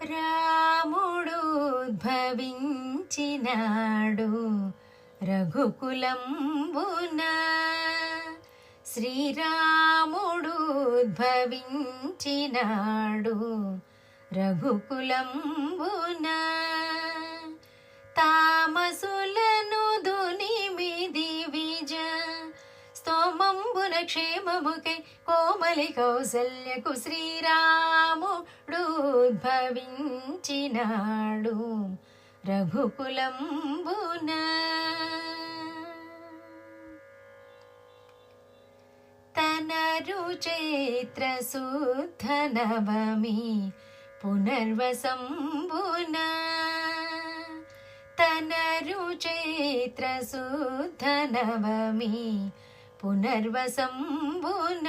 రాముడు ఉద్భవించినాడు రఘుకులంబున. శ్రీరాముడు ఉద్భవించినాడు రఘుకులంబున. తామసులను దునిమిది విజ స్తోమంబున క్షేమముకై కోమలి కౌసల్యకు శ్రీరాముడు ఉద్భవించినాడు రఘుకులంబున. తనరు చైత్ర శుద్ధ నవమి పునర్వసంబున. తనరు చైత్ర శుద్ధ నవమి పునర్వసంబున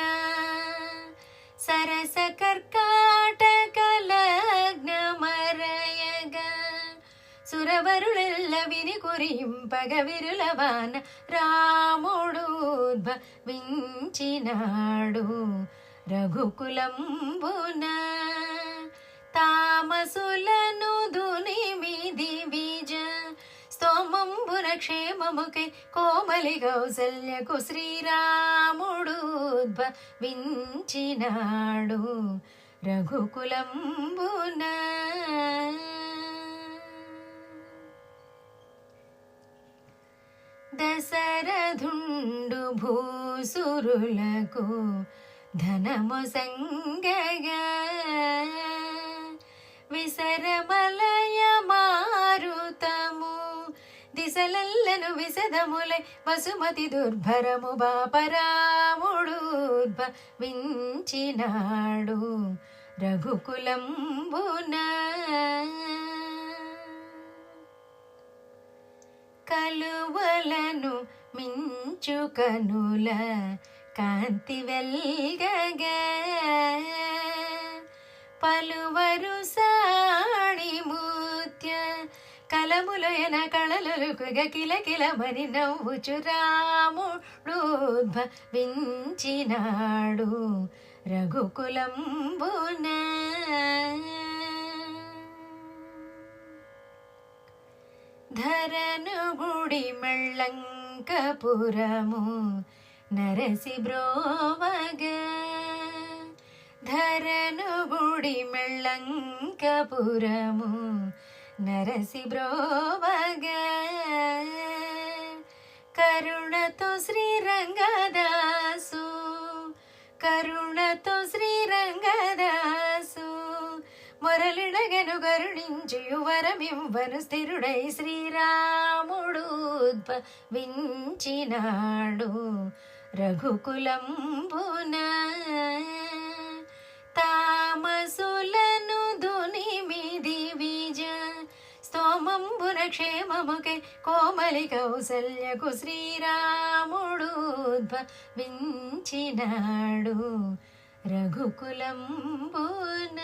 సరస కర్కాటక లగ్నమరయగా సురవరులెల్ల విని కురింపగ విరులవాన రాముడు వించినాడు రఘుకులంబున. తామసుల క్షేమముకై కోమలి కౌసల్యకు శ్రీరాముడు వించినాడు రఘుకులంబున. దశరథుండు భూసురులకు ధనము సంగ దిశలల్లను విశదములై వసుమతి దుర్భరము బాపరాముడు వించినాడు రఘుకులంబున. కలువలను మించు కనుల కాంతి వెల్గగా. పలువరు సాణి ముత్య కలములయన కళలుకుగ కిల కిలమని నవ్వుచు రాముడు వించినాడు రఘుకులంబున ధరను గుడి మెళ్ళంకపురము నరసి బ్రోవగ ధరను గుడి మెళ్ళంకపురము నరసి బ్రోవగ కరుణతో శ్రీరంగదాసు కరుణతో శ్రీరంగదాసు మొరలిడగను కరుణించు వరమింవను స్థిరుడై శ్రీరాముడు వించినాడు రఘుకులంబునా. క్షేమముకై కోమలి కౌసల్యకు శ్రీరాముడు వించినాడు రఘుకులంబున.